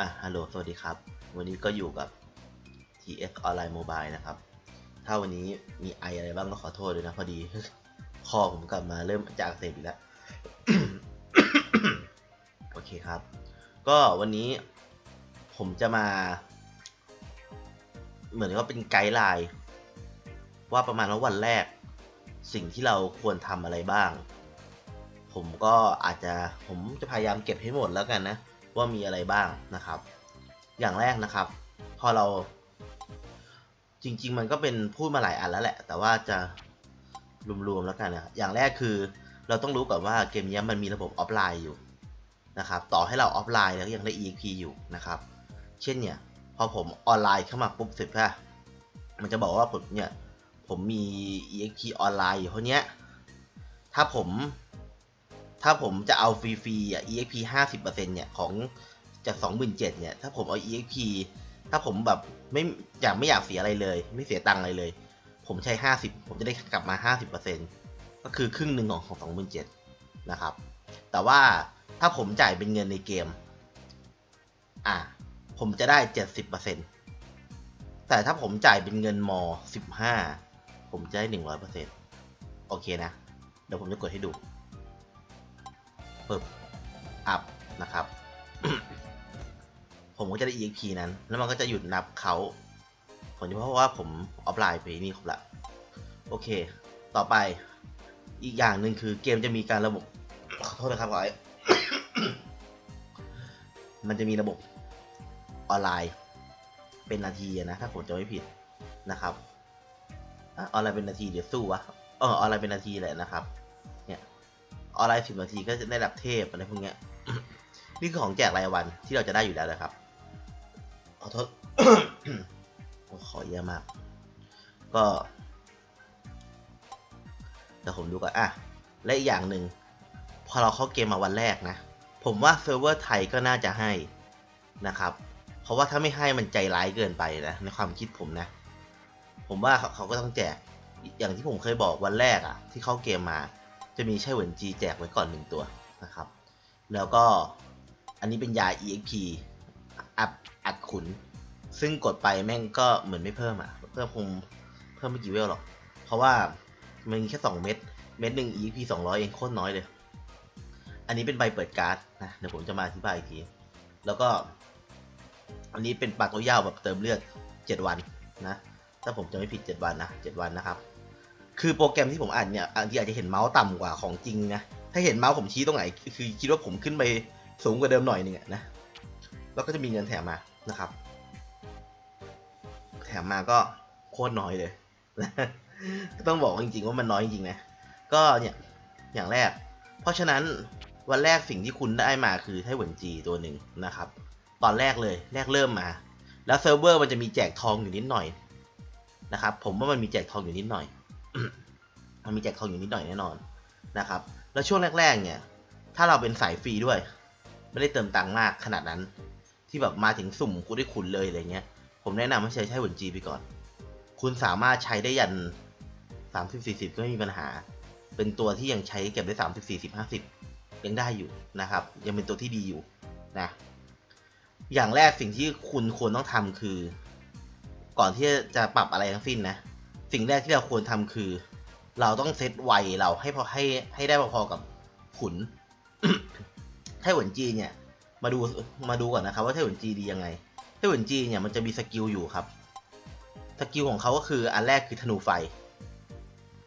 อะ ฮัลโหล สวัสดีครับ วันนี้ก็อยู่กับ TS Online Mobile นะครับ ถ้าวันนี้มีไออะไรบ้างก็ขอโทษด้วยนะ พอดี คอผมกลับมาเริ่มจะอักเสบอีกแล้ว โอเคครับ ก็วันนี้ผมจะมา เหมือนว่าเป็นไกด์ไลน์ว่าประมาณว่าวันแรก สิ่งที่เราควรทำอะไรบ้าง ผมก็อาจจะผมจะพยายามเก็บให้หมดแล้วกันนะ ว่ามีอะไรบ้างนะครับ อย่างแรกนะครับ พอเรา จริง ๆ มันก็เป็นพูดมาหลายอันแล้วแหละ แต่ว่าจะรวมๆแล้วกันนะอย่างแรกคือเราต้องรู้ก่อนว่าเกมนี้มันมีระบบออฟไลน์อยู่นะครับ ต่อให้เราออฟไลน์แล้วยังได้ EXP อยู่นะครับ เช่นเนี่ย พอผมออนไลน์เข้ามาปุ๊บเสร็จป่ะมันจะบอกว่าผมเนี่ยผมมี EXP ออนไลน์อยู่เท่านี้ถ้าผม ถ้าผมจะเอาฟรีๆอะ EXP 50%เนี่ยของจาก27,000เนี่ย ถ้าผมเอา EXP ถ้าผมแบบไม่อยากไม่อยากเสียอะไรเลย ไม่เสียตังค์อะไรเลย ผมใช้ 50 ผมจะได้กลับมา 50%ก็คือครึ่งหนึ่งของของ27,000นะครับ แต่ว่าถ้าผมจ่ายเป็นเงินในเกม อะ ผมจะได้ 70%แต่ถ้าผมจ่ายเป็นเงินม 15 ผมจะได้ 100%โอเคนะ เดี๋ยวผมจะกดให้ดู ปึ๊บอัพนะครับ ผมก็จะได้ EXP นั้น แล้วมันก็จะหยุดนับเขาผมจะเพราะว่าผมออฟไลน์ไปนี่ครบละโอเค ต่อไปอีกอย่างหนึ่งคือเกมจะมีการระบบขอโทษนะครับขอไอ้มันจะมีระบบออนไลน์ เป็นนาทีนะ ถ้าผมจะไม่ผิดนะครับออนไลน์เป็นนาทีเดี๋ยวสู้วะเออออนไลน์เป็นนาทีแหละนะครับ ออนไลน์สิบนาทีก็จะได้รับเทพอะไรพวกเนี้ย นี่คือของแจกรายวันที่เราจะได้อยู่แล้วนะครับขอโทษขอเยอะมาก ก็เดี๋ยวผมดูก่อนอะ และอีกอย่างหนึ่ง พอเราเข้าเกมมาวันแรกนะ ผมว่าเซิร์ฟเวอร์ไทยก็น่าจะให้นะครับ เพราะว่าถ้าไม่ให้มันใจร้ายเกินไปนะ ในความคิดผมนะ ผมว่าเขาก็ต้องแจก อย่างที่ผมเคยบอกวันแรกอะที่เข้าเกมมา จะมีใช่เหวินจีแจกไว้ก่อนหนึ่งตัวนะครับ แล้วก็อันนี้เป็นยา EXP อัพอัดขุน ซึ่งกดไปแม่งก็เหมือนไม่เพิ่มอะเพิ่มคงเพิ่มไม่กี่เวลหรอก เพราะว่ามันมีแค่ 2 เม็ด เม็ดหนึ่ง EXP 200 เองโคตรน้อยเลย อันนี้เป็นใบเปิดการ์ดนะ เดี๋ยวผมจะมาอธิบายอีกที แล้วก็ อันนี้เป็นปากตัวยาวแบบเติมเลือด 7 วันนะ ถ้าผมจะไม่ผิด 7 วันนะ 7 วันนะครับ คือโปรแกรมที่ผมอ่านเนี่ยบางทีอาจจะเห็นเมาส์ต่ำกว่าของจริงนะ ถ้าเห็นเมาส์ผมชี้ตรงไหน คือคิดว่าผมขึ้นไปสูงกว่าเดิมหน่อยนึงนะ แล้วก็จะมีเงินแถมมานะครับ แถมมาก็โคตรน้อยเลย ต้องบอกจริงๆว่ามันน้อยจริงๆนะ ก็เนี่ยอย่างแรก เพราะฉะนั้นวันแรกสิ่งที่คุณได้มาคือไต้หวันจีตัวหนึ่งนะครับ ตอนแรกเลยแรกเริ่มมา แล้วเซิร์ฟเวอร์มันจะมีแจกทองอยู่นิดหน่อยนะครับ ผมว่ามันมีแจกทองอยู่นิดหน่อย มันมีแจกทองอยู่นิดหน่อยแน่นอนนะครับ แล้วช่วงแรก ๆ เนี่ย ถ้าเราเป็นสายฟรีด้วย ไม่ได้เติมตังค์มากขนาดนั้น ที่แบบมาถึงสุ่มกูได้ขุนเลยอะไรเงี้ย ผมแนะนำให้ใช้ใช้หวนจีไปก่อน คุณสามารถใช้ได้ยันสามสิบสี่สิบก็ไม่มีปัญหา เป็นตัวที่ยังใช้เก็บได้สามสิบสี่สิบห้าสิบยังได้อยู่นะครับ ยังเป็นตัวที่ดีอยู่นะอย่างแรกสิ่งที่คุณควรต้องทำคือ ก่อนที่จะปรับอะไรทั้งสิ้นนะ สิ่งแรกที่เราควรทำคือ เราต้องเซตไวเราให้พอให้ให้ได้พอๆกับขุนไต้หวันจีเนี่ย มาดูมาดูก่อนนะครับว่าไต้หวันจีดียังไงไต้หวันจีเนี่ยมันจะมีสกิลอยู่ครับสกิลของเขาก็คืออันแรกคือธนูไฟ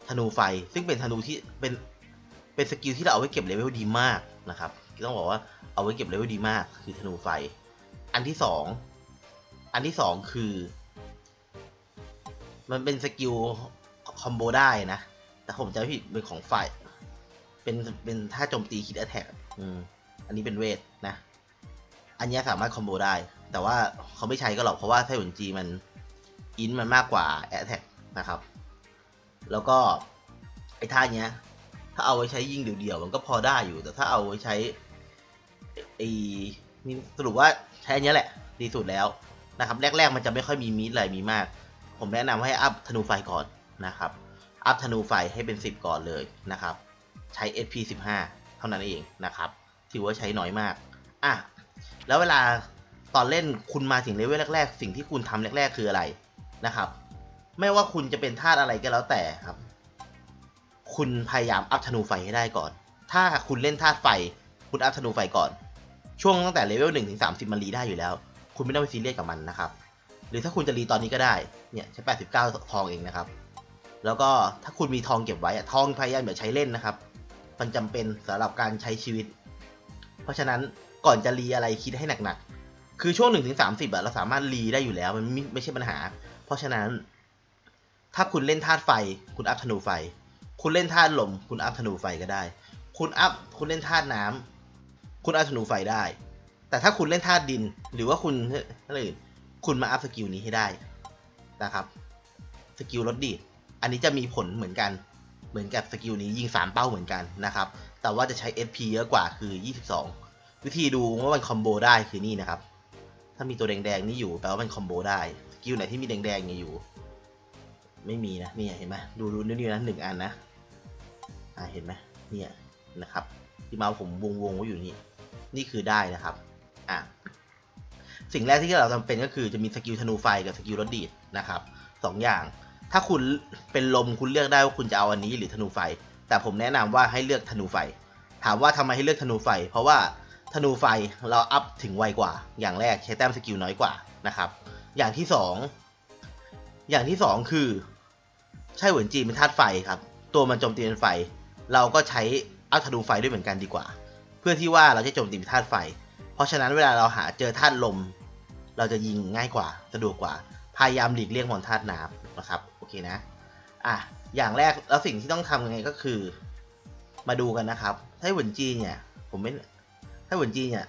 ธนูไฟซึ่งเป็นธนูที่เป็นเป็นสกิลที่เราเอาไว้เก็บเลเวลดีมากนะครับต้องบอกว่าเอาไว้เก็บเลเวลดีมาก คือธนูไฟ อันที่สองอันที่สองคือ มันเป็นสกิลคอมโบได้นะ แต่ผมจะไม่ผิดเป็นของไฟเป็นเป็นท่าโจมตีคิดแอทแทกอืมอันนี้เป็นเวทนะ อันนี้สามารถคอมโบได้ แต่ว่าเขาไม่ใช้ก็หรอกเพราะว่าไต้หวันจีมันอินมันมากกว่าแอทแทกนะครับ แล้วก็ไอ้ท่าเนี้ย ถ้าเอาไว้ใช้ยิงเดี่ยวๆมันก็พอได้อยู่ แต่ถ้าเอาไว้ใช้ไอ้นี่สรุปว่าใช้อันเนี้ยแหละ ดีสุดแล้วนะครับ แรก ๆ มันจะไม่ค่อยมีมิดอะไรมีมาก ผมแนะนำให้อัพธนูไฟก่อนนะครับ อัพธนูไฟให้เป็น 10 ก่อนเลยนะครับ ใช้ SP 15 เท่านั้นเองนะครับ ถือว่าใช้น้อยมาก อะ แล้วเวลาตอนเล่นคุณมาถึงเลเวลแรก ๆ สิ่งที่คุณทำแรก ๆ คืออะไรนะครับ ไม่ว่าคุณจะเป็นธาตุอะไรก็แล้วแต่ครับ คุณพยายามอัพธนูไฟให้ได้ก่อน ถ้าคุณเล่นธาตุไฟ คุณอัพธนูไฟก่อน ช่วงตั้งแต่เลเวลหนึ่งถึงสามสิบมันรีได้อยู่แล้ว คุณไม่ต้องไปซีเรียสกับมันนะครับ หรือถ้าคุณจะรีตอนนี้ก็ได้ เนี่ยใช้แปดสิบเก้าทองเองนะครับ แล้วก็ถ้าคุณมีทองเก็บไว้ทองพยายามอย่าใช้เล่นนะครับ มันจำเป็นสำหรับการใช้ชีวิต เพราะฉะนั้นก่อนจะรีอะไรคิดให้หนักๆ คือช่วงหนึ่งถึงสาเราสามารถรีได้อยู่แล้วมันไม่ไม่ใช่ปัญหา เพราะฉะนั้น ถ้าคุณเล่นธาตุไฟ คุณอัพธนูไฟ คุณเล่นธาตุลม คุณอัพธนูไฟก็ได้ คุณอัพคุณเล่นธาตุน้ำคุณอัพธนูไฟได้ แต่ถ้าคุณเล่นธาตุดิน หรือว่าคุณอะไรอื่น คุณมาอัพสกิลนี้ให้ได้นะครับสกิลลดดีดอันนี้จะมีผลเหมือนกันเหมือนกับสกิลนี้ยิง 3 เป้าเหมือนกันนะครับ แต่ว่าจะใช้ SP เยอะกว่าคือ 22 วิธีดูว่ามันคอมโบได้คือนี่นะครับ ถ้ามีตัวแดงๆนี่อยู่แปลว่ามันคอมโบได้ สกิลไหนที่มีแดงๆอยู่ ไม่มีนะนี่เห็นไหมดูดูนี่นะหนึ่งอันนะอ่าเห็นไหมเนี่ยนะครับ ที่เมาส์ผมวงวงๆไว้อยู่นี่ นี่คือได้นะครับ อะ สิ่งแรกที่เราจำเป็นก็คือจะมีสกิลธนูไฟกับสกิลรถดีดนะครับสองอย่าง ถ้าคุณเป็นลมคุณเลือกได้ว่าคุณจะเอาอันนี้หรือธนูไฟ แต่ผมแนะนำว่าให้เลือกธนูไฟ ถามว่าทำไมให้เลือกธนูไฟ เพราะว่าธนูไฟเราอัพถึงไวกว่า อย่างแรกใช้แต้มสกิลน้อยกว่านะครับ อย่างที่สองอย่างที่สองคือใช่เหมือนจีนเป็นธาตุไฟครับ ตัวมันโจมตีเป็นไฟ เราก็ใช้อัพธนูไฟด้วยเหมือนกันดีกว่า เพื่อที่ว่าเราจะโจมตีเป็นธาตุไฟ เพราะฉะนั้นเวลาเราหาเจอธาตุลม เราจะยิงง่ายกว่าสะดวกกว่า พยายามหลีกเลี่ยงมอนธาตุน้ำนะครับโอเคนะอะอย่างแรกแล้วสิ่งที่ต้องทำยังไงก็คือ มาดูกันนะครับไต้หวันจีนเนี่ย ผมไม่ไต้หวันจีนเนี่ย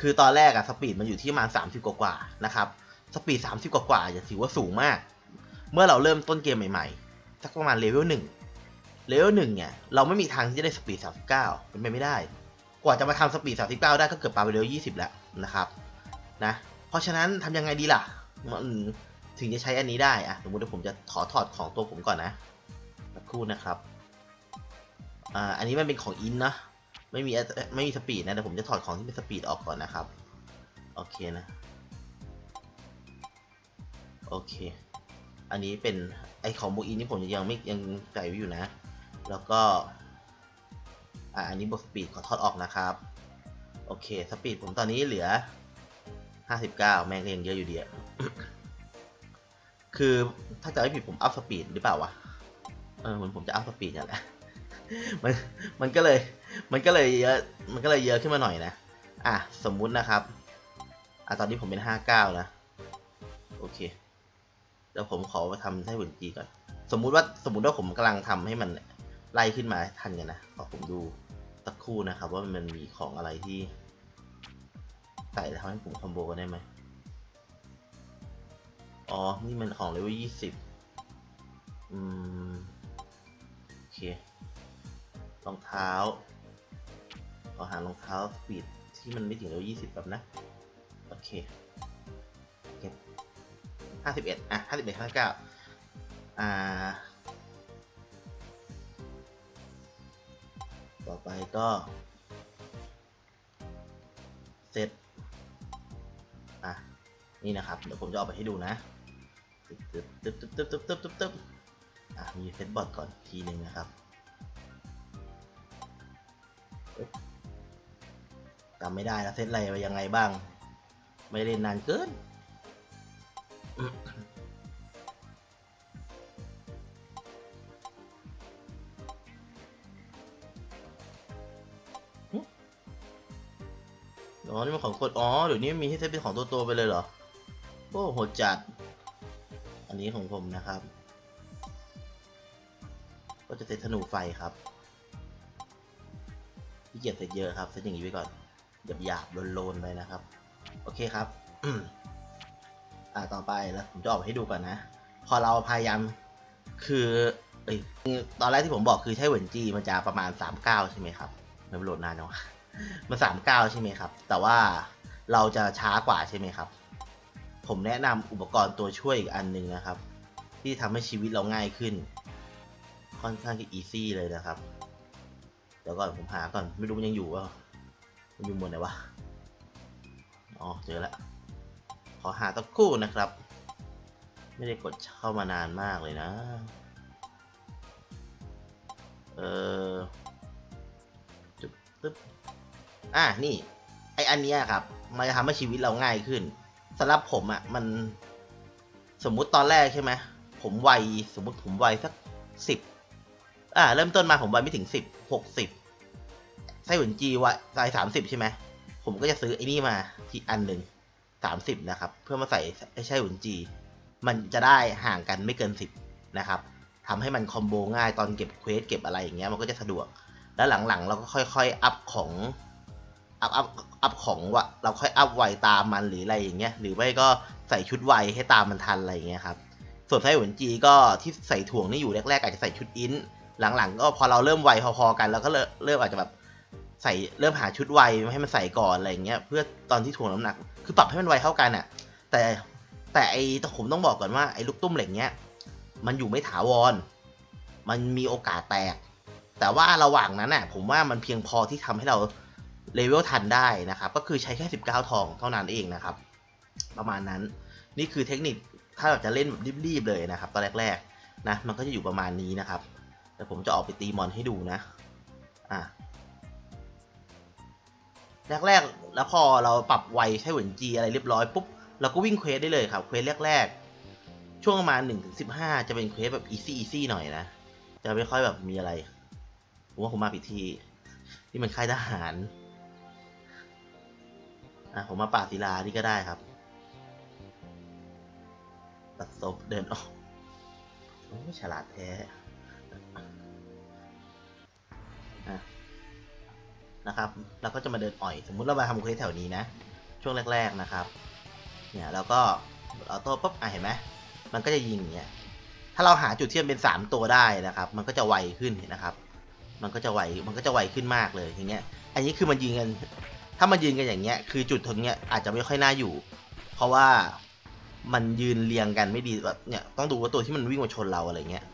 คือตอนแรกอะสปีดมันอยู่ที่ประมาณสามสิบกว่าๆนะครับสปีดสามสิบกว่าๆอย่าถือว่าสูงมาก เมื่อเราเริ่มต้นเกมใหม่ๆ สักประมาณเลเวลหนึ่งเลเวลหนึ่งเนี่ย เราไม่มีทางที่จะได้สปีดสามสิบเก้าเป็นไปไม่ได้ กว่าจะมาทำสปีดสามสิบเก้าได้ก็เกือบปาไปเลเวลยี่สิบแล้วนะครับ นะเพราะฉะนั้นทำยังไงดีล่ะมันถึงจะใช้อันนี้ได้อะสมมติว่าผมจะขอถอดของตัวผมก่อนนะสักครู่นะครับอ่าอันนี้มันเป็นของอินนะไม่มีไม่มีสปีดนะแต่ผมจะถอดของที่เป็นสปีดออกก่อนนะครับ โอเคนะ โอเค อันนี้เป็นไอของบูอินนี่ผมยังไม่ยังใส่ไว้อยู่นะ แล้วก็ อ่าอันนี้บวกสปีดขอถอดออกนะครับ โอเค สปีดผมตอนนี้เหลือ 59แม่งก็ยังเยอะอยู่ดีอะคือถ้าจะไม่ผิดผมอัพสปีดหรือเปล่าวะ เออเหมือนผมจะอัพสปีดอย่างแหละ มันมันก็เลย มันก็เลยเยอะ มันก็เลยเยอะขึ้นมาหน่อยนะ อะสมมุตินะครับ อะตอนนี้ผมเป็น59นะ โอเค เดี๋ยวผมขอมาทำให้หุ่นจีก่อน สมมุติว่าสมมุติว่าผมกำลังทำให้มันไล่ขึ้นมาทันกันนะขอผมดูสักครู่นะครับ ว่ามันมีของอะไรที่ ใส่ทำให้ผมคอมโบกันได้ไหมอ๋อ นี่มันของเลเวลยี่สิบอืม โอเค รองเท้า ขอหารองเท้าสปีดที่มันไม่ถึงเลเวลยี่สิบแบบนะ โอเคเก็บห้าสิบเอ็ดอะห้าสิบเอ็ดห้าเก้าอ่า ต่อไปก็เซตอะ นี่นะครับ เดี๋ยวผมจะเอาไปให้ดูนะตึ๊บตึ๊บตึ๊บตึ๊บตึ๊บตึ๊บตึ๊บตึ๊บอะมีเซตบอร์ดก่อนทีหนึ่งนะครับจำไม่ได้แล้วเซตอะไรไปยังไงบ้าง ไม่เล่นนานเกินอ๋อ นี่มันของคนอ๋อเดี๋ยวนี้มีให้เซตเป็นของตัวตัวๆไปเลยเหรอ โอ้โหจัด อันนี้ของผมนะครับ ก็จะเซตธนูไฟครับที่เกียจเซตเยอะครับเซตอย่างนี้ไว้ก่อนหยาบหยาบๆโลนๆไปนะครับ โอเคครับอ่าต่อไปแล้วผมจะออกให้ดูก่อนนะ พอเราพยายามคือเอ้ยตอนแรกที่ผมบอกคือใช้เวนจีมันจะประมาณ 39 ใช่ไหมครับไม่โหลดนานเนาะมัน39 ใช่ไหมครับ แต่ว่าเราจะช้ากว่าใช่ไหมครับ ผมแนะนำอุปกรณ์ตัวช่วยอีกอันหนึ่งนะครับ ที่ทำให้ชีวิตเราง่ายขึ้น ค่อนข้างจะอีซี่เลยนะครับเดี๋ยวก่อนผมหาก่อนไม่รู้มันยังอยู่เปล่ามันอยู่หมดไหนวะอ๋อเจอแล้วขอหาตะคู่นะครับ ไม่ได้กดเข้ามานานมากเลยนะเออจุ๊บตึ๊บอะนี่ไออันเนี้ยครับ มันจะทำให้ชีวิตเราง่ายขึ้น สำหรับผมอะ่ะมันสมมุติตอนแรกใช่ไหมผมวัยสมมติผมวัยสักสิบอ่า เริ่มต้นมาผมวัยไม่ถึงสิบหกสิบไส้หวนจีวัยวัยสามสิบใช่ไหมผมก็จะซื้อไอ้นี่มาที่อันหนึ่งสามสิบนะครับ เพื่อมาใส่ไอ้ไส้หวนจี มันจะได้ห่างกันไม่เกินสิบนะครับทำให้มันคอมโบง่ายตอนเก็บเควสเก็บอะไรอย่างเงี้ยมันก็จะสะดวก แล้วหลังๆ เราก็ค่อยๆ อัพของ อัพอัพอัพของวะเราค่อยอัพไวตามมันหรืออะไรอย่างเงี้ย หรือไม่ก็ใส่ชุดไวให้ตามมันทันอะไรอย่างเงี้ยครับ ส่วนไส้หวนจีก็ที่ใส่ถ่วงนี่อยู่แรกๆอาจจะใส่ชุดอินหลังๆ ก็พอเราเริ่มไวพอๆกันเราก็เริ่มอาจจะแบบใส่เริ่มหาชุดไวให้มันใส่ก่อนอะไรอย่างเงี้ยเพื่อตอนที่ถ่วงน้ำหนัก คือปรับให้มันไวเท่ากันอะ แต่แต่ไอ้ผมต้องบอกก่อนว่าไอ้ลูกตุ้มเหล็กเนี้ยมันอยู่ไม่ถาวร มันมีโอกาสแตก แต่ว่าระหว่างนั้นน่ะ ผมว่ามันเพียงพอที่ทำให้เรา เลเวลทันได้นะครับ ก็คือใช้แค่ 19 ทองเท่านั้นเองนะครับ ประมาณนั้น นี่คือเทคนิคถ้าเราจะเล่นแบบรีบๆเลยนะครับ ตอนแรกๆนะ มันก็จะอยู่ประมาณนี้นะครับ แต่ผมจะออกไปตีมอนให้ดูนะ อะแรกๆ แล้วพอเราปรับไวใช้หมือนจีอะไรเรียบร้อยปุ๊บ เราก็วิ่งเควสได้เลยครับ เควสแรกๆ ช่วงประมาณหนึ่งถึงสิบห้าจะเป็นเควสแบบอีซี่อีซี่หน่อยนะ จะไม่ค่อยแบบมีอะไร ผมว่าผมมาผิดที่ นี่มันค่ายทหาร อะผมมาป่าศิลานี่ก็ได้ครับ ตัดศพเดินออกโอ้ฉลาดแท้นะครับเราก็จะมาเดินอ่อย สมมุติเรามาทำเควสแถวนี้นะ ช่วงแรก ๆนะครับ เนี่ยแล้วก็เอาตัวปุ๊บอะเห็นไหมมันก็จะยิงเงี้ยถ้าเราหาจุดที่อมเป็นสามตัวได้นะครับ มันก็จะไวขึ้นนะครับ มันก็จะไวมันก็จะไวขึ้นมากเลยอย่างเงี้ย อันนี้คือมันยิงกัน ถ้ามันยืนกันอย่างเงี้ยคือจุดตรงเนี้ยอาจจะไม่ค่อยน่าอยู่ เพราะว่ามันยืนเรียงกันไม่ดีแบบเนี่ยต้องดูว่าตัวที่มันวิ่งมาชนเราอะไรเงี้ย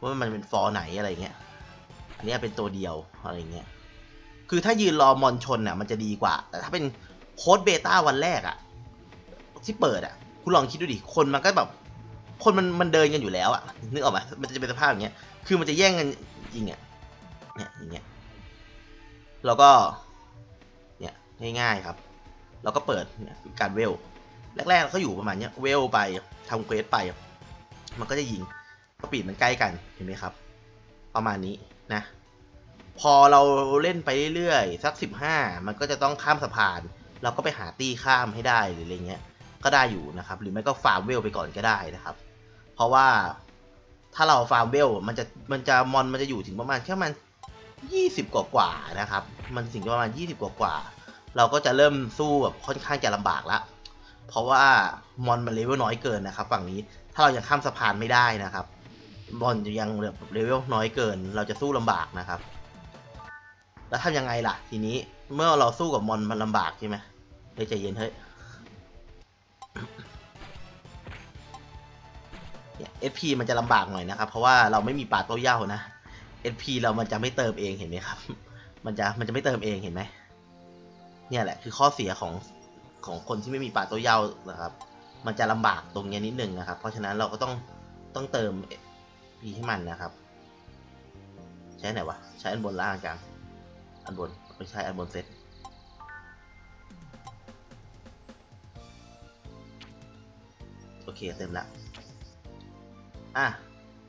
ว่ามันเป็นฟอร์ไหนอะไรเงี้ย อันนี้เป็นตัวเดียวอะไรเงี้ยคือถ้ายืนรอมอนชนน่ะมันจะดีกว่า แต่ถ้าเป็นโค้ดเบต้าวันแรกอะที่เปิดอะคุณลองคิดดูดิคนมันก็แบบ คนมันมันเดินกันอยู่แล้วอะนึกออกไหมมันจะเป็นสภาพอย่างเงี้ย คือมันจะแย่งกันจริงอะเนี่ยอย่างเงี้ยแล้วก็ ง่ายๆครับเราก็เปิดการเวล แรกๆเราก็อยู่ประมาณนี้เวลไปทำเควสไป มันก็จะยิงสปีดมันใกล้กันเห็นไหมครับ ประมาณนี้นะ พอเราเล่นไปเรื่อยๆสักสิบห้ามันก็จะต้องข้ามสะพาน เราก็ไปหาตี้ข้ามให้ได้หรืออะไรเงี้ยก็ได้อยู่นะครับ หรือไม่ก็ฟาร์มเวลไปก่อนก็ได้นะครับ เพราะว่าถ้าเราฟาร์มเวลมันจะมันจะมอนมันจะอยู่ถึงประมาณแค่มันยี่สิบกว่านะครับ มันถึงประมาณยี่สิบกว่า เราก็จะเริ่มสู้แบบค่อนข้างจะลำบากละเพราะว่ามอนมันเลเวลน้อยเกินนะครับ ฝั่งนี้ถ้าเรายังข้ามสะพานไม่ได้นะครับมอนยังเลเวลน้อยเกิน เราจะสู้ลำบากนะครับ แล้วทำยังไงล่ะ ทีนี้เมื่อเราสู้กับมอนมันลำบากใช่ไหมเฮ้ยใจเย็นเฮ้ยเนี่ย SP มันจะลำบากหน่อยนะครับ เพราะว่าเราไม่มีปลาโต้เย่านะ SP เรามันจะไม่เติมเองเห็นไหมครับ มันจะมันจะไม่เติมเองเห็นไหม เนี่ยแหละคือข้อเสียของของคนที่ไม่มีปลาโต้เย่านะครับ มันจะลำบากตรงเนี้ยนิดนึงนะครับ เพราะฉะนั้นเราก็ต้องต้องเติม SP ให้มันนะครับ ใช้ไหนวะ ใช้อันบนล่างกลางอันบนไม่ใช่อันบนเซตโอเคเต็มละอะ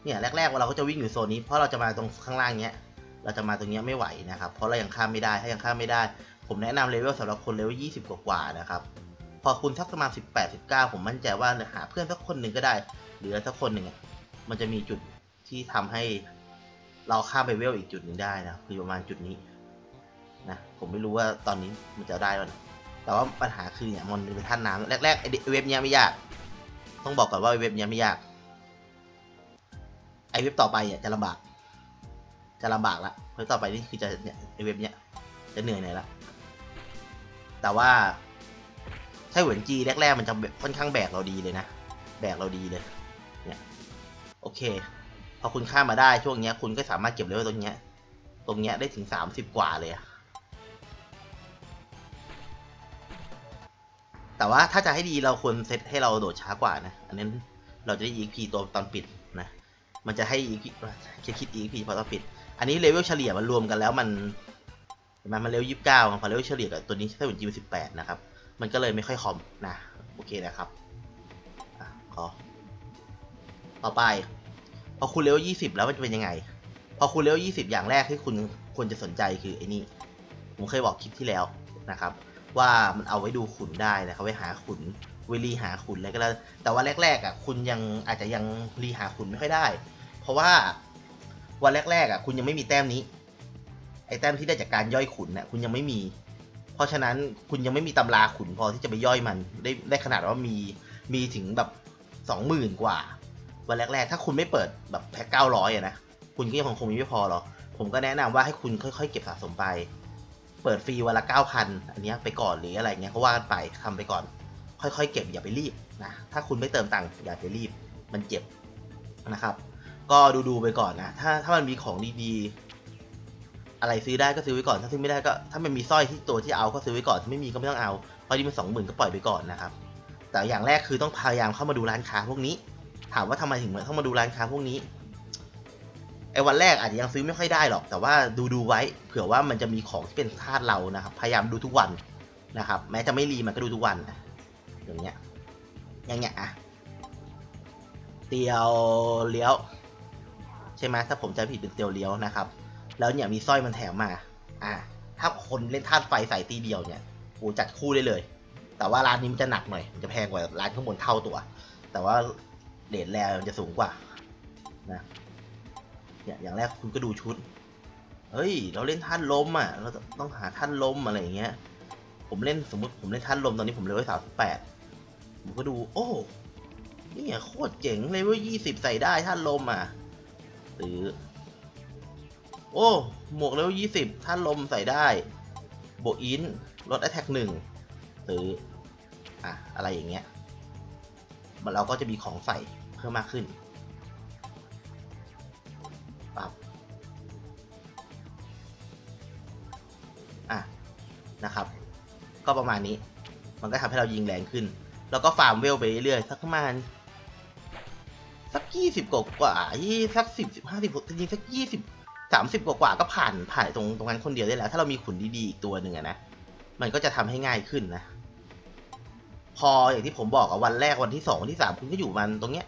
เนี่ยแรกๆเราก็จะวิ่งอยู่โซนนี้เพราะเราจะมาตรงข้างล่างเนี้ยเราจะมาตรงเนี้ยไม่ไหวนะครับ เพราะเรายังข้ามไม่ได้ ถ้ายังข้ามไม่ได้ ผมแนะนำเลเวลสำหรับคนเลเวล20 กว่าๆนะครับ พอคุณสักประมาณ 18 19 ผมมั่นใจว่าหาเพื่อนสักคนหนึ่งก็ได้ หรือสักคนหนึ่งมันจะมีจุดที่ทำให้เราข้ามไปเวลอีกจุดหนึ่งได้นะคือประมาณจุดนี้นะผมไม่รู้ว่าตอนนี้มันจะได้หรือเปล่แต่ว่าปัญหาคือเนี่ยมันเป็นท่าน้ำแรกๆไอเว็บเนี้ยไม่ยาก ต้องบอกก่อนว่าเว็บเนี้ยไม่ยาก ไอเว็บต่อไปเนี่ยจะลำบาก จะลำบากละเว็บต่อไปนี่คือจะเนี่ยไอเว็บเนี้ยจะเหนื่อยหน่อยละ แต่ว่าใช่เหวนจีแรกๆมันจะค่อนข้างแบกเราดีเลยนะ แบกเราดีเลย เนี่ย โอเค พอคุณข้ามมาได้ช่วงเนี้ย คุณก็สามารถเก็บเลเวลตรงเนี้ย ตรงเนี้ยได้ถึงสามสิบกว่าเลยอะแต่ว่าถ้าจะให้ดีเราควรเซตให้เราโดดช้ากว่านะ อันนั้นเราจะได้ EP ตัวตอนปิดนะ มันจะให้ EP คิดคิด EP พอตอนปิด อันนี้เลเวลเฉลี่ยมันรวมกันแล้วมัน มันมันเลเวยี่สิบเก้าพอเลเวเฉลี่ยกับตัวนี้ถ้าเป็นจีสิบแปดนะครับ มันก็เลยไม่ค่อยคอมนะโอเคนะครับอะขอต่อไป พอคุณเลเวยี่สิบแล้วมันจะเป็นยังไง พอคุณเลเวยี่สิบอย่างแรกที่คุณควรจะสนใจคือไอ้นี่ผมเคยบอกคลิปที่แล้วนะครับ ว่ามันเอาไว้ดูขุนได้นะครับไว้หาขุนว้รีหาขุนอะไรก็แล้วแต่ว่าแรกๆอะคุณยังอาจจะยังรีหาขุนไม่ค่อยได้ เพราะว่าวันแรกๆอะคุณยังไม่มีแต้มนี้ ไอ้แต้มที่ได้จากการย่อยขุนน่ะคุณยังไม่มี เพราะฉะนั้นคุณยังไม่มีตำราขุนพอที่จะไปย่อยมัน ได้ได้ขนาดว่ามีมีถึงแบบสองหมื่นกว่าวันแรกๆ ถ้าคุณไม่เปิดแบบแพ็คเก้าร้อยอะนะคุณก็ยังคงมีไม่พอหรอกผมก็แนะนำว่าให้คุณค่อยๆ เก็บสะสมไป เปิดฟรีวันละเก้าพันอันนี้ไปก่อนหรืออะไรเงี้ยก็ว่ากันไปทำไปก่อน ค่อยๆ เก็บอย่าไปรีบนะถ้าคุณไม่เติมตังค์อย่าไปรีบมันเจ็บนะครับ ก็ดูๆไปก่อนนะถ้าถ้ามันมีของดีๆ อะไรซื้อได้ก็ซื้อไว้ก่อน ถ้าซื้อไม่ได้ก็ถ้ามันมีสร้อยที่ตัวที่เอาก็ซื้อไว้ก่อนถ้าไม่มีก็ไม่ต้องเอาเพราะนี่มันสองหมื่นก็ปล่อยไปก่อนนะครับ แต่อย่างแรกคือต้องพยายามเข้ามาดูร้านค้าพวกนี้ ถามว่าทำไมถึงต้องมาดูร้านค้าพวกนี้ไอ้วันแรกอาจจะยังซื้อไม่ค่อยได้หรอก แต่ว่าดูดูไว้ เผื่อว่ามันจะมีของที่เป็นธาตุเรานะครับ พยายามดูทุกวันนะครับ แม้จะไม่รีมันก็ดูทุกวันอย่างเงี้ยอย่างเงี้ยอะเตียวเลี้ยว ใช่ไหมถ้าผมจำผิดเป็นเตียวเลี้ยวนะครับ แล้วเนี่ยมีสร้อยมันแถมมา อะถ้าคนเล่นธาตุไฟใส่ตีเดียวเนี่ยโอ้จัดคู่ได้เลย แต่ว่าร้านนี้มันจะหนักหน่อย มันจะแพงกว่าร้านข้างบนเท่าตัว แต่ว่าเรทแรมันจะสูงกว่า นะเนี่ยอย่างแรกคุณก็ดูชุด เฮ้ย เราเล่นท่านลมอะ เราต้องหาท่านลมอะไรอย่างเงี้ย ผมเล่นสมมติผมเล่นท่านลมตอนนี้ผมเลเวลสามสิบแปดผมก็ดู โอ้ นี่โคตรเจ๋งเลเวลยี่สิบใส่ได้ท่านลมอะ หรือ โอ้หมวกเลเวลยี่สิบท่านลมใส่ได้โบอินลดแอตแทกหนึ่งหรืออะอะไรอย่างเงี้ยมันเราก็จะมีของใส่เพิ่มมากขึ้นปับอะนะครับ ก็ประมาณนี้ มันก็ทำให้เรายิงแรงขึ้น แล้วก็ฟาร์มเวลไปเรื่อยๆ สักประมาณสักยี่สิบกว่ายี่สักสิบสิบห้าสิบจริงๆสักยี่สิบ สามสิบกว่าก็ผ่านผ่านตรงตรงนั้นคนเดียวได้แล้ว ถ้าเรามีขุนดีๆอีกตัวหนึ่งนะมันก็จะทำให้ง่ายขึ้นนะ พออย่างที่ผมบอกอะวันแรกวันที่สองวันที่สามคุณก็อยู่มันตรงเนี้ย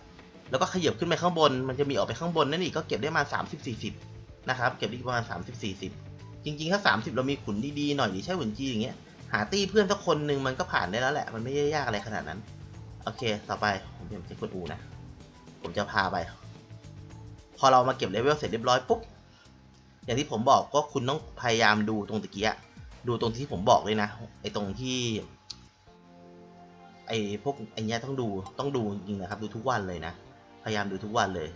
แล้วก็ขยับขึ้นไปข้างบน มันจะมีออกไปข้างบนนั่นอีกก็เก็บได้มาสามสิบสี่สิบนะครับ เก็บได้ประมาณสามสิบสี่สิบจริงๆ ถ้าสามสิบเรามีขุนดีๆหน่อยหรือใช่ขุนจีอย่างเงี้ยหาตี้เพื่อนสักคนหนึ่งมันก็ผ่านได้แล้วแหละ มันไม่ได้ยากอะไรขนาดนั้น โอเค ต่อไปผมจะเช็คกดอูนะ ผมจะพาไป พอเรามาเก็บเลเวลเสร็จเรียบร้อยปุ๊บ อย่างที่ผมบอกก็คุณต้องพยายามดูตรงตะกี้อะดูตรงที่ผมบอกเลยนะไอ้ตรงที่ ไอ้พวกไอ้เนี้ยต้องดูต้องดูจริงนะครับ ดูทุกวันเลยนะ พยายามดูทุกวันเลย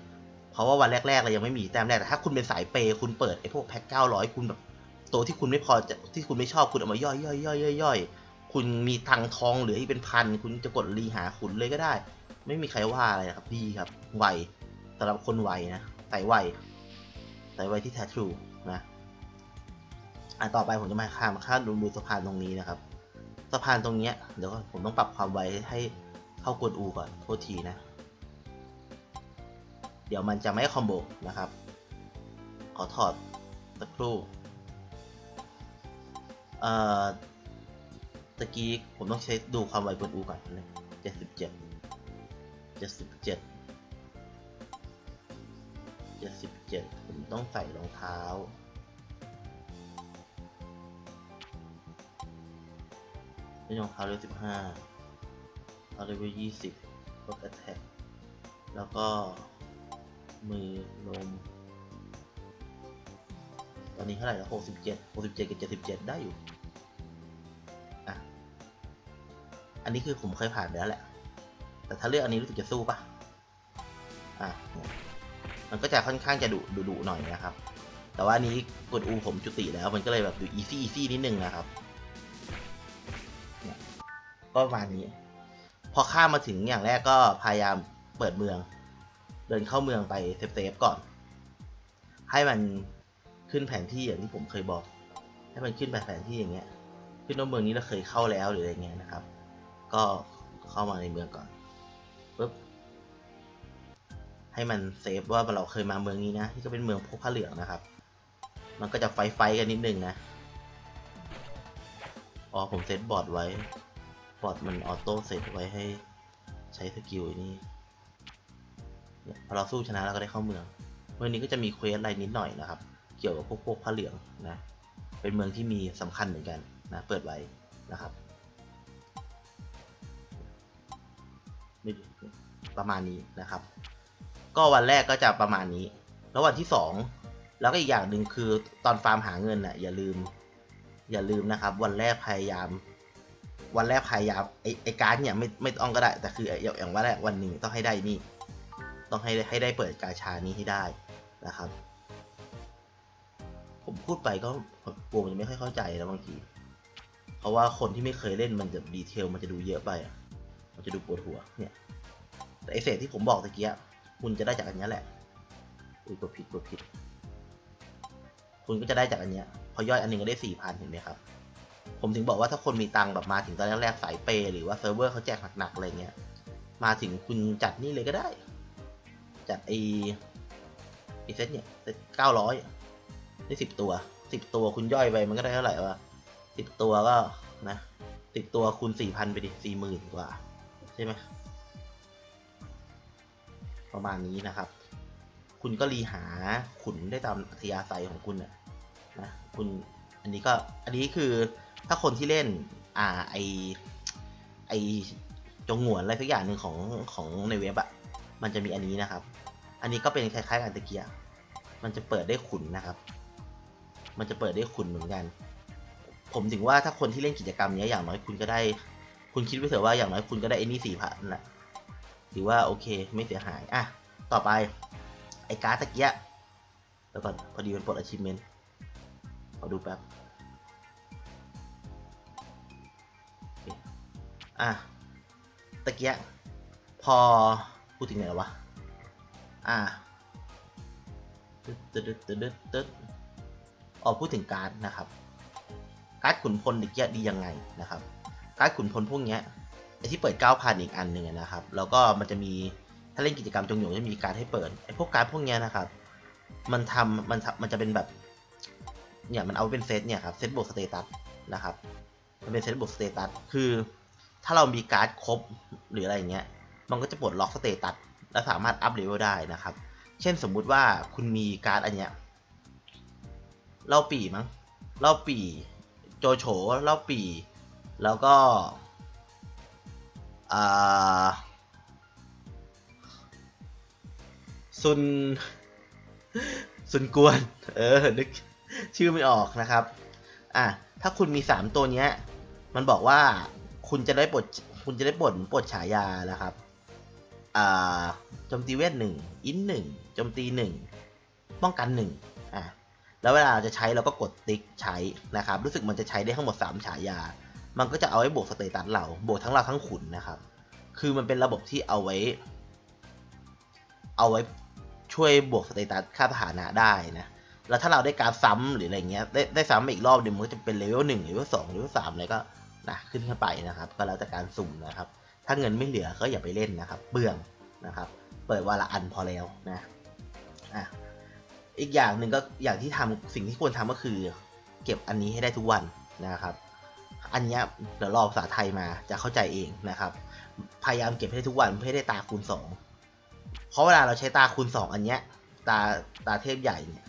เพราะว่าวันแรกๆเรายังไม่มีแต้มแรกแต่ถ้าคุณเป็นสายเปย์คุณเปิดไอ้พวกแพ็คเก้าร้อยคุณแบบตัวที่คุณไม่พอจะที่คุณไม่ชอบคุณเอามาย่อยย่อยย่อยย่อยอยคุณมีตังทองเหลืออีกเป็นพัน คุณจะกดรีหาขุนเลยก็ได้ ไม่มีใครว่าอะไรครับดีครับไวสำหรับคนไวนะใส่ไว ใส่ไวที่แท้ทรูนะอะต่อไปผมจะมาข้ามข้ามดูดูสะพานตรงนี้นะครับ สะพานตรงเนี้ยเดี๋ยวก่อนผมต้องปรับความไวให้เข้ากวนอูก่อนโทษทีนะ เดี๋ยวมันจะไม่คอมโบนะครับ ขอถอดสักครู่เอ่อตะกี้ผมต้องใช้ดูความไวบนอูก่อนนะเจ็ดสิบเจ็ดเจ็ดสิบเจ็ด เจ็ดสิบเจ็ดผมต้องใส่รองเท้าไม่รองเท้าเลเวลสิบห้าเอาเลเวลยี่สิบลดแอตแทกแล้วก็มือลมตอนนี้เท่าไหร่แล้วหกสิบเจ็ดหกสิบเจ็ดกับเจ็ดสิบเจ็ดได้อยู่ อะ อันนี้คือผมเคยผ่านไปแล้วแหละ แต่ถ้าเลือกอันนี้รู้สึกจะสู้ปะอะ มันก็จะค่อนข้างจะดุดุดุหน่อยนะครับ แต่ว่าอันนี้กดอูผมจุติแล้วมันก็เลยแบบดูอีซี่อีซี่นิดนึงนะครับเนี่ยก็ประมาณนี้ พอข้ามมาถึงอย่างแรกก็พยายามเปิดเมือง เดินเข้าเมืองไปเซฟๆก่อน ให้มันขึ้นแผนที่อย่างที่ผมเคยบอก ให้มันขึ้นแบบแผนที่อย่างเงี้ย ขึ้นว่าเมืองนี้เราเคยเข้าแล้วหรืออะไรเงี้ยนะครับ ก็เข้ามาในเมืองก่อน ให้มันเซฟว่าเราเคยมาเมืองนี้นะที่ก็เป็นเมืองพวกผ้าเหลืองนะครับ มันก็จะไฟไฟกันนิดนึงนะอ๋อผมเซตบอร์ดไว้บอร์ดมันออโต้เซตไว้ให้ใช้สกิลนี้พอเราสู้ชนะเราก็ได้เข้าเมือง เมืองนี้ก็จะมีเควสอะไรนิดหน่อยนะครับ เกี่ยวกับพวกพวกผ้าเหลืองนะ เป็นเมืองที่มีสำคัญเหมือนกันนะเปิดไว้นะครับประมาณนี้นะครับ ก็วันแรกก็จะประมาณนี้ แล้ววันที่สองแล้วก็อีกอย่างหนึ่งคือตอนฟาร์มหาเงินน่ะอย่าลืม อย่าลืมนะครับ วันแรกพยายาม วันแรกพยายามไอไอการ์ดเนี่ยไม่ไม่ต้องก็ได้ แต่คืออย่างอย่างวันแรกวันหนึ่งต้องให้ได้นี่ ต้องให้ให้ได้เปิดกาชานี้ให้ได้นะครับ ผมพูดไปก็กลัวมันจะไม่ค่อยเข้าใจแล้วบางทีเพราะว่าคนที่ไม่เคยเล่นมันจะดีเทลมันจะดูเยอะไปอะมันจะดูปวดหัวเนี่ยแต่ไอเศษที่ผมบอกตะเกีย คุณจะได้จากอันนี้แหละอุ้ยกดผิดกดผิด คุณก็จะได้จากอันนี้พอย่อยอันหนึงก็ได้สี่พันเห็นไหมครับ ผมถึงบอกว่าถ้าคนมีตังค์แบบมาถึงตอนแรกๆสายเปย์หรือว่าเซิร์ฟเวอร์เขาแจกหนักๆอะไรเงี้ย มาถึงคุณจัดนี่เลยก็ได้ จัดไอไอเซตเนี่ยเซตเก้าร้อยได้สิบตัวสิบตัวคุณย่อยไปมันก็ได้เท่าไหร่วะสิบตัวก็นะสิบตัวคูณสี่พันไปดิสี่หมื่นกว่า ใช่ไหม ประมาณนี้นะครับ คุณก็รีหาขุนได้ตามอัธยาศัยของคุณนะนะคุณอันนี้ก็อันนี้คือถ้าคนที่เล่นอ่าไอไอจงหวนอะไรสักอย่างหนึ่งของของในเว็บอะมันจะมีอันนี้นะครับ อันนี้ก็เป็นคล้ายๆกันตะเกียมันจะเปิดได้ขุนนะครับ มันจะเปิดได้ขุนเหมือนกัน ผมถึงว่าถ้าคนที่เล่นกิจกรรมเนี้ยอย่างน้อยคุณก็ได้ คุณคิดไว้เถอะว่าอย่างน้อยคุณก็ได้ไอ้นี่สี่พันละ ถือว่าโอเคไม่เสียหาย อะ ต่อไป ไอ้การ์ดตะเกียะแล้วก่อนพอดีมันปลด achievement ขอดูแป๊บอะตะเกียะพอพูดถึงไหนแล้ววะ อะตึ๊ดตึ๊ดตึ๊ดตึ๊ดตึ๊ดอ๋อพูดถึงการ์ดนะครับ การ์ดขุนพลตะเกียะดียังไงนะครับ การ์ดขุนพลพวกเนี้ย ที่เปิด 9,000 อีกอันหนึ่งนะครับ แล้วก็มันจะมีถ้าเล่นกิจกรรมจงหยงจะมีการให้เปิดไอพวกการพวกเนี้ยนะครับ มันทำมันมันจะเป็นแบบเนี่ยมันเอาเป็นเซตเนี่ยครับเซตบวกสเตตัสนะครับมันเป็นเซตบวกสเตตัสคือ ถ้าเรามีการ์ดครบหรืออะไรอย่างเงี้ย มันก็จะปลดล็อกสเตตัสและสามารถอัพเลเวลได้นะครับ เช่นสมมุติว่าคุณมีการ์ดอันเนี้ยเล่าปีมั้งเล่าปีโจโฉเล่าปี แล้วก็ ซุนซุนกวน เออ นึกชื่อไม่ออกนะครับ อะ ถ้าคุณมีสามตัวเนี้ย มันบอกว่าคุณจะได้ปลด คุณจะได้ปลดปลดฉายานะครับ อ่าโจมตีเวทหนึ่ง อินหนึ่งโจมตีหนึ่ง ป้องกันหนึ่งอะ แล้วเวลาเราจะใช้เราก็กดติ๊กใช้นะครับ รู้สึกมันจะใช้ได้ทั้งหมด 3 ฉายา มันก็จะเอาไว้บวกสเตตัสเรา บวกทั้งเราทั้งขุนนะครับ คือมันเป็นระบบที่เอาไว้ เอาไว้ช่วยบวกสเตตัสค่าทหารได้นะ แล้วถ้าเราได้การซ้ำหรืออะไรเงี้ย ได้ได้ซ้ำอีกรอบหนึ่งมันก็จะเป็นเลเวลหนึ่งเลเวลสองเลเวลสามอะไรก็นะขึ้นขึ้นไปนะครับ ก็แล้วแต่การสุ่มนะครับ ถ้าเงินไม่เหลือก็อย่าไปเล่นนะครับ เบื่องนะครับ เปิดวันละอันพอแล้วนะ อะ อีกอย่างหนึ่งก็อย่างที่ทำสิ่งที่ควรทำก็คือ เก็บอันนี้ให้ได้ทุกวันนะครับ อันเนี้ยเดี๋ยวรอภาษาไทยมาจะเข้าใจเองนะครับ พยายามเก็บให้ได้ทุกวันเพื่อให้ได้ตาคูณสองเพราะเวลาเราใช้ตาคูณสองอันเนี้ยตาตาเทพใหญ่เนี่ย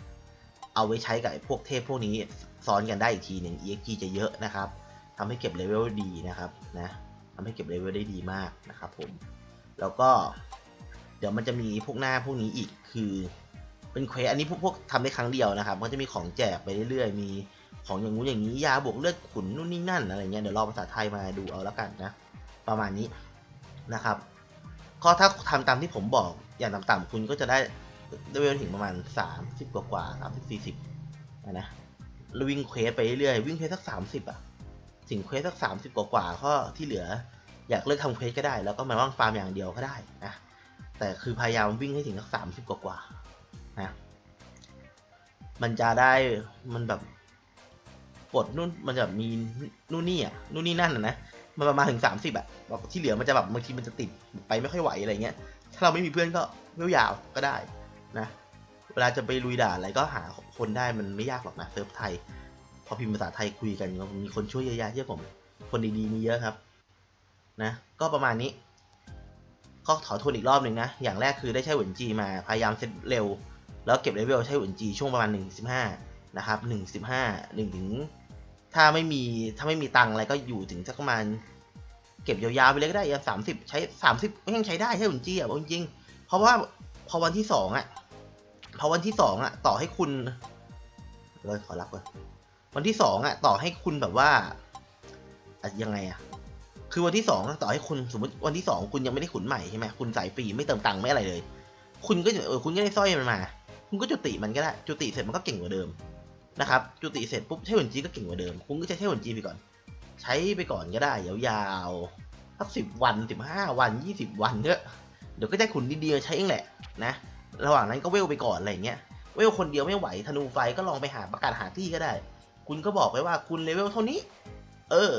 เอาไว้ใช้กับพวกเทพพวกนี้ซ้อนกันได้อีกทีหนึ่ง EXP จะเยอะนะครับทำให้เก็บเลเวลดีนะครับนะทำให้เก็บเลเวลได้ดีมากนะครับผมแล้วก็เดี๋ยวมันจะมีพวกหน้าพวกนี้อีกคือเป็นเควสอันนี้พวกพวกทำได้ครั้งเดียวนะครับก็จะมีของแจกไปเรื่อยๆ มี ของอย่างงู้นอย่างนี้ยาบวกเลือดขุนนู่นนี่นั่นอะไรเงี้ยเดี๋ยวรอภาษาไทยมาดูเอาแล้วกันนะ ประมาณนี้นะครับก็ถ้าทำตามที่ผมบอกอย่างต่ำๆคุณก็จะได้เลเวลถึงประมาณ 30 กว่ากว่าสามสิบสี่สิบนะแล้ววิ่งเควสไปเรื่อยวิ่งเควสสัก 30อะถึงเควสสัก 30 กว่ากว่าข้อที่เหลืออยากเลิกทำเควสก็ได้ แล้วก็มาว่างฟาร์มอย่างเดียวก็ได้นะแต่คือพยายามวิ่งให้ถึงสัก 30 กว่ากว่านะมันจะได้มันแบบ ปลดนู่นมันจะมีนู่นนี่อะนู่นนี่นั่นอะนะมันประมาณถึง 30อะแบบที่เหลือมันจะแบบบางทีมันจะติดไปไม่ค่อยไหวอะไรเงี้ย ถ้าเราไม่มีเพื่อนก็เวลยาวก็ได้นะ เวลาจะไปลุยด่านอะไรก็หาคนได้มันไม่ยากหรอกนะเซิร์ฟไทย พอพิมพ์ภาษาไทยคุยกันก็มีคนช่วยเยอะแยะเชื่อผม คนดีๆมีเยอะครับ นะ ก็ประมาณนี้ ก็ขอทวนอีกรอบหนึ่งนะ อย่างแรกคือได้ใช้หวนจีมาพยายามเซตเร็ว แล้วเก็บเลเวลใช้หวนจีช่วงประมาณ1.15นะครับ1.15 1ถึง ถ้าไม่มีถ้าไม่มีตังอะไรก็อยู่ถึงสักประมาณเก็บยาวๆไปเลยก็ได้สามสิบใช้สามสิบยังใช้ได้ใช่หวนจีอะจริงเพราะว่าพอวันที่สองอะพอวันที่สองอะ ต่อให้คุณเลยขอรับก่อนวันที่สองอะ ต่อให้คุณแบบว่าอะยังไงอะ คือวันที่สองต่อให้คุณสมมติวันที่สองคุณยังไม่ได้ขุนใหม่ใช่ไหมคุณใส่ฟรีไม่เติมตังค์ไม่อะไรเลย คุณก็เออคุณก็ได้สร้อยมันมา คุณก็จุติมันก็ได้ จุติเสร็จมันก็เก่งกว่าเดิม นะครับจุติเสร็จปุ๊บใช้หวนจีก็เก่งกว่าเดิม คุณก็ใช้หวนจีไปก่อน ใช้ไปก่อนก็ได้ยาวๆสักสิบวันสิบห้าวันยี่สิบวันเนอะเดี๋ยวก็ได้ขุนดีๆใช้เองแหละนะ ระหว่างนั้นก็เวลไปก่อนอะไรเงี้ยเวลคนเดียวไม่ไหวธนูไฟก็ลองไปหาประกาศหาที่ก็ได้ คุณก็บอกไปว่าคุณเลเวลเท่านี้ เออ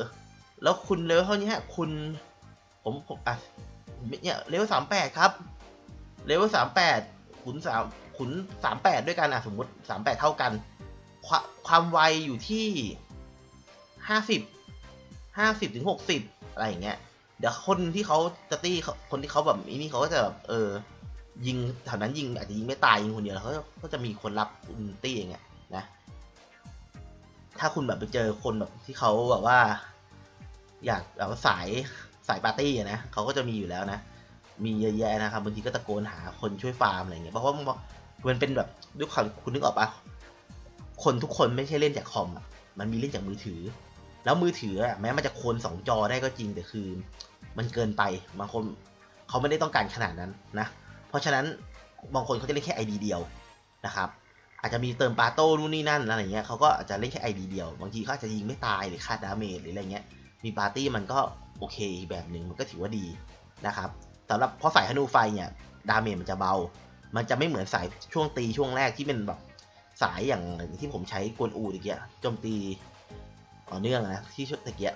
แล้วคุณเลเวลเท่านี้ฮะคุณ ผมผมอะเนี่ยเลเวลสามแปดครับเลเวลสามแปดขุนสามขุนสามแปดด้วยกันอะสมมติสามแปดเท่ากัน ความความไวอยู่ที่ห้าสิบห้าสิบถึงหกสิบอะไรอย่างเงี้ย เดี๋ยวคนที่เขาจะตี้คนที่เขาแบบนี้เขาก็จะแบบเออ ยิงแถวนั้นยิงอาจจะยิงไม่ตายยิงคนเดียวแล้วเขาก็จะมีคนรับคุณตี้อย่างเงี้ยนะ ถ้าคุณแบบไปเจอคนแบบที่เขาแบบว่า อยากแบบว่าสายสายปาร์ตี้นะเขาก็จะมีอยู่แล้วนะ มีเยอะแยะนะครับบางทีก็ตะโกนหาคนช่วยฟาร์มอะไรเงี้ยเพราะว่ามันเป็นแบบด้วยความคุณนึกออกปะ คนทุกคนไม่ใช่เล่นจากคอมมันมีเล่นจากมือถือ แล้วมือถือแม้มันจะโคนสองจอได้ก็จริงแต่คือ มันเกินไปบางคนเขาไม่ได้ต้องการขนาดนั้นนะ เพราะฉะนั้นบางคนเขาจะเล่นแค่ไอดีเดียวนะครับ อาจจะมีเติมปาโต้นู่นนี่นั่นอะไรเงี้ยเขาก็อาจจะเล่นแค่ไอดีเดียว บางทีเขาอาจจะยิงไม่ตายหรือคาดดาเมจหรืออะไรเงี้ย มีปาร์ตี้มันก็โอเคอีกแบบหนึ่งมันก็ถือว่าดีนะครับสำหรับเพราะสายฮนูไฟเนี่ยดาเมจมันจะเบา มันจะไม่เหมือนสายช่วงตีช่วงแรกที่เป็นแบบ สายอย่างที่ผมใช้กวนอูตะเกียโจมตีต่อเนื่องนะที่ชุดตะเกีย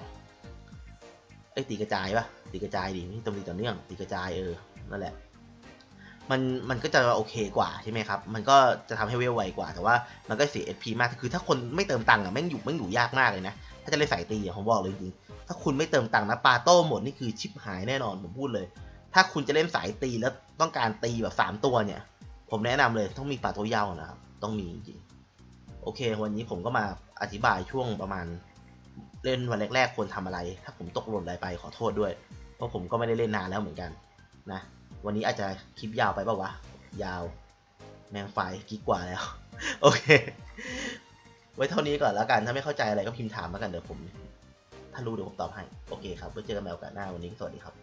ไอ้ตีกระจายปะตีกระจายดินี่โจมตีต่อเนื่องตีกระจายเออนั่นแหละ มันมันก็จะโอเคกว่าใช่ไหมครับ มันก็จะทำให้เวลไวกว่าแต่ว่ามันก็เสีย SP มากคือถ้าคนไม่เติมตังค์อะแม่งอยู่แม่งอยู่ยากมากเลยนะถ้าจะเล่นสายตีอะผมบอกเลยจริงถ้าคุณไม่เติมตังค์นะปาโต้หมดนี่คือชิปหายแน่นอนผมพูดเลย ถ้าคุณจะเล่นสายตีแล้วต้องการตีแบบสามตัวเนี่ย ผมแนะนำเลยต้องมีปาโต้ยาวนะครับ ต้องมีจริงๆโอเค วันนี้ผมก็มาอธิบายช่วงประมาณเล่นวันแรกๆควรทำอะไร ถ้าผมตกหล่นอะไรไปขอโทษด้วย เพราะผมก็ไม่ได้เล่นนานแล้วเหมือนกันนะวันนี้อาจจะคลิปยาวไปป่าวะ ยาวแมงไฟกิกกว่าแล้ว โอเค ไว้เท่านี้ก่อนแล้วกัน ถ้าไม่เข้าใจอะไรก็พิมพ์ถามมากันเดี๋ยวผม ถ้ารู้เดี๋ยวผมตอบให้ โอเคครับไว้เจอกันใหม่โอกาสหน้าวันนี้สวัสดีครับ